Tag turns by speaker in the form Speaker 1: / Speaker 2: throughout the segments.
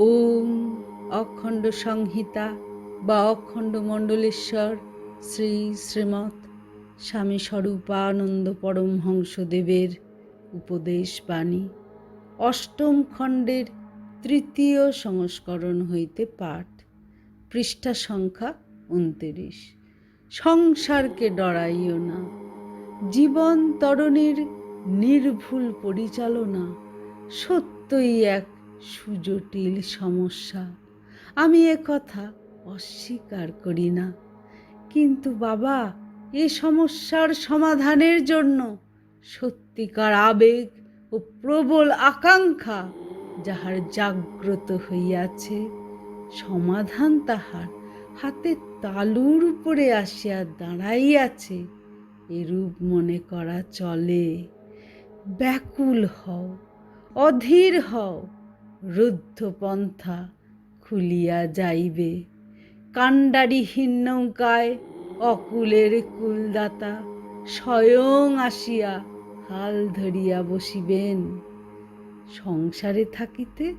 Speaker 1: ওম অখণ্ড সংহিতা বা অখণ্ড মণ্ডলেশ্বর শ্রী শ্রীমৎ স্বামী স্বরূপানন্দ পরমহংসদেবের উপদেশ বাণী। অষ্টম খণ্ডের তৃতীয় সংস্করণ হইতে পাঠ। পৃষ্ঠা সংখ্যা উনত্রিশ। সংসারকে ডরাইও না। জীবন তরণের নির্ভুল পরিচালনা সত্যই এক সুজটিল সমস্যা। আমি এ কথা অস্বীকার করি না। কিন্তু বাবা, এ সমস্যার সমাধানের জন্য সত্যিকার আবেগ ও প্রবল আকাঙ্ক্ষা যাহার জাগ্রত হইয়াছে, সমাধান তাহার হাতে তালুর উপরে আসিয়া দাঁড়াইয়াছে, এরূপ মনে করা চলে। ব্যাকুল হও, অধীর হও রুদ্ধপন্থা খুলিয়া যাইবে। কাণ্ডারিহীন নৌকায় অকুলের কুলদাতা স্বয়ং আসিয়া হাল ধরিয়া বসিবেন। সংসারে থাকিতে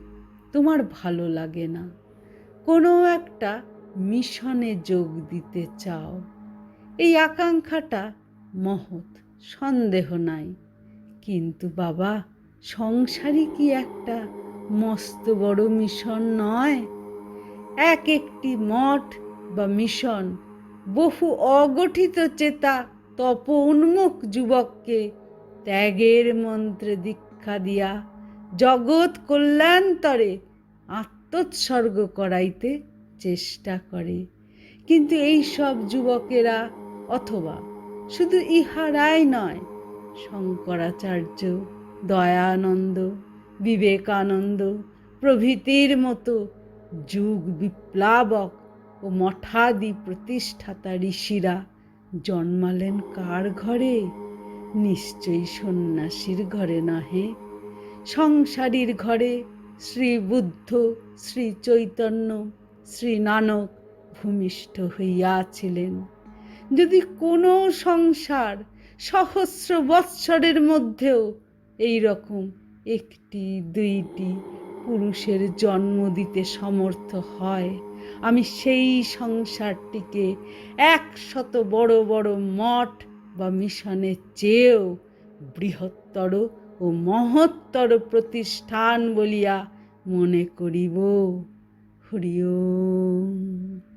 Speaker 1: তোমার ভালো লাগে না। কোনো একটা মিশনে যোগ দিতে চাও। এই আকাঙ্ক্ষাটা মহৎ, সন্দেহ নাই। কিন্তু বাবা, সংসারই কি একটা মস্ত বড় মিশন নয়। এক একটি মঠ বা মিশন, বহু অগঠিত চেতা তপ উন্মুখ যুবককে ত্যাগের মন্ত্রে দীক্ষা দিয়া জগৎ কল্যাণতরে আত্মোৎসর্গ করাইতে চেষ্টা করে। কিন্তু এই সব যুবকেরা অথবা শুধু ইহারাই নয়, শঙ্করাচার্য, দয়ানন্দ বিবেকানন্দ প্রভৃতির মতো যুগ বিপ্লাবক ও মঠাদি প্রতিষ্ঠাতা ঋষিরা জন্মালেন কার ঘরে? নিশ্চয়ই সন্ন্যাসীর ঘরে নহে। সংসারীর ঘরে শ্রী বুদ্ধ শ্রী চৈতন্য শ্রী নানক ভূমিষ্ঠ হইয়াছিলেন। যদি কোনো সংসার সহস্র বৎসরের মধ্যেও এই রকম একটি, দুইটি পুরুষের জন্ম দিতে সমর্থ হয়। আমি সেই সংসারটিকে একশত বড় বড় মঠ বা মিশনের চেয়েও বৃহত্তর ও মহত্তর প্রতিষ্ঠান বলিয়া মনে করিব। হরি ওম।